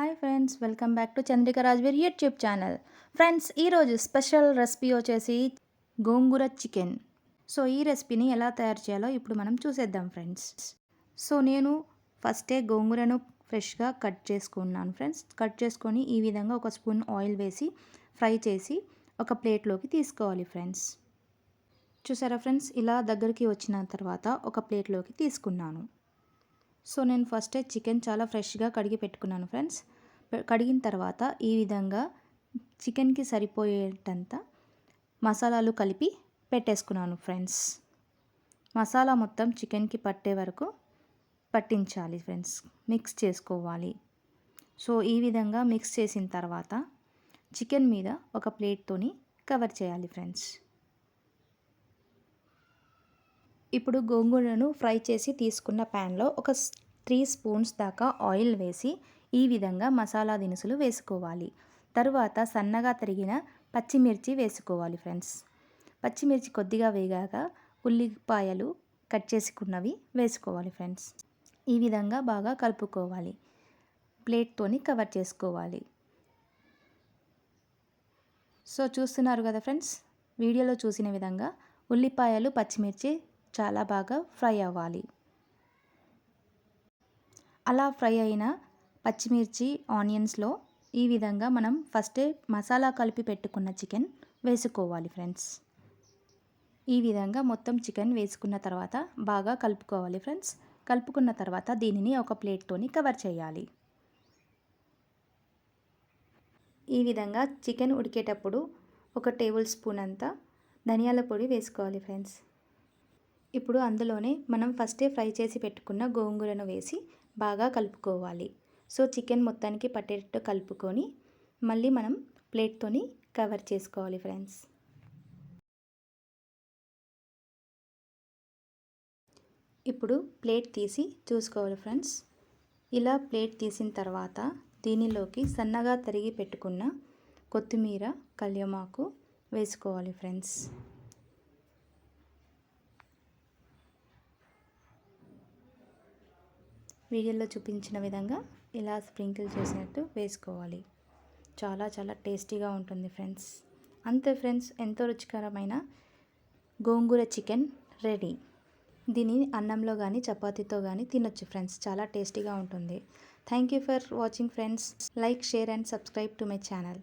Hi friends welcome back to Chandrika Rajveer YouTube channel. Friends ఈరోజు special recipe వచ్చేసి gongura chicken. So ఈ రెసిపీని ఎలా తయారు చేయాలో ఇప్పుడు మనం చూసేద్దాం ఫ్రెండ్స్. సో నేను ఫస్టే గోంగూరను ఫ్రెష్గా కట్ చేసుకున్నాను ఫ్రెండ్స్. కట్ చేసుకొని ఈ విధంగా ఒక స్పూన్ ఆయిల్ వేసి ఫ్రై చేసి ఒక ప్లేట్లోకి తీసుకోవాలి ఫ్రెండ్స్. చూసారా ఫ్రెండ్స్ ఇలా దగ్గరికి వచ్చిన తర్వాత ఒక ప్లేట్లోకి తీసుకున్నాను. సో నేను ఫస్ట్ చికెన్ చాలా ఫ్రెష్గా కడిగి పెట్టుకున్నాను ఫ్రెండ్స్. కడిగిన తర్వాత ఈ విధంగా చికెన్కి సరిపోయేటంత మసాలాలు కలిపి పెట్టేసుకున్నాను ఫ్రెండ్స్. మసాలా మొత్తం చికెన్కి పట్టే వరకు పట్టించాలి ఫ్రెండ్స్. మిక్స్ చేసుకోవాలి. సో ఈ విధంగా మిక్స్ చేసిన తర్వాత చికెన్ మీద ఒక ప్లేట్తోని కవర్ చేయాలి ఫ్రెండ్స్. ఇప్పుడు గోంగూరను ఫ్రై చేసి తీసుకున్న ప్యాన్లో ఒక త్రీ స్పూన్స్ దాకా ఆయిల్ వేసి ఈ విధంగా మసాలా దినుసులు వేసుకోవాలి. తరువాత సన్నగా తరిగిన పచ్చిమిర్చి వేసుకోవాలి ఫ్రెండ్స్. పచ్చిమిర్చి కొద్దిగా వేగాక ఉల్లిపాయలు కట్ చేసుకున్నవి వేసుకోవాలి ఫ్రెండ్స్. ఈ విధంగా బాగా కలుపుకోవాలి. ప్లేట్తోని కవర్ చేసుకోవాలి. సో చూస్తున్నారు కదా ఫ్రెండ్స్? వీడియోలో చూసిన విధంగా ఉల్లిపాయలు పచ్చిమిర్చి చాలా బాగా ఫ్రై అవ్వాలి. అలా ఫ్రై అయిన పచ్చిమిర్చి ఆనియన్స్లో ఈ విధంగా మనం ఫస్టే మసాలా కలిపి పెట్టుకున్న చికెన్ వేసుకోవాలి ఫ్రెండ్స్. ఈ విధంగా మొత్తం చికెన్ వేసుకున్న తర్వాత బాగా కలుపుకోవాలి ఫ్రెండ్స్. కలుపుకున్న తర్వాత దీనిని ఒక ప్లేట్తోని కవర్ చేయాలి. ఈ విధంగా చికెన్ ఉడికేటప్పుడు ఒక టేబుల్ స్పూన్ అంతా ధనియాల పొడి వేసుకోవాలి ఫ్రెండ్స్. ఇప్పుడు అందులోనే మనం ఫస్టే ఫ్రై చేసి పెట్టుకున్న గోంగూరను వేసి బాగా కలుపుకోవాలి. సో చికెన్ మొత్తానికి పట్టేటట్టు కలుపుకొని మళ్ళీ మనం ప్లేట్తోని కవర్ చేసుకోవాలి ఫ్రెండ్స్. ఇప్పుడు ప్లేట్ తీసి చూసుకోవాలి ఫ్రెండ్స్. ఇలా ప్లేట్ తీసిన తర్వాత దీనిలోకి సన్నగా తరిగి పెట్టుకున్న కొత్తిమీర కళ్యమాకు వేసుకోవాలి ఫ్రెండ్స్. వీడియోలో చూపించిన విధంగా ఇలా స్ప్రింకిల్ చేసినట్టు వేసుకోవాలి. చాలా చాలా టేస్టీగా ఉంటుంది ఫ్రెండ్స్. అంతే ఫ్రెండ్స్ ఎంతో రుచికరమైన గోంగూర చికెన్ రెడీ. దీన్ని అన్నంలో కానీ చపాతీతో కానీ తినొచ్చు ఫ్రెండ్స్. చాలా టేస్టీగా ఉంటుంది. Thank you for watching friends. Like share and subscribe to my channel.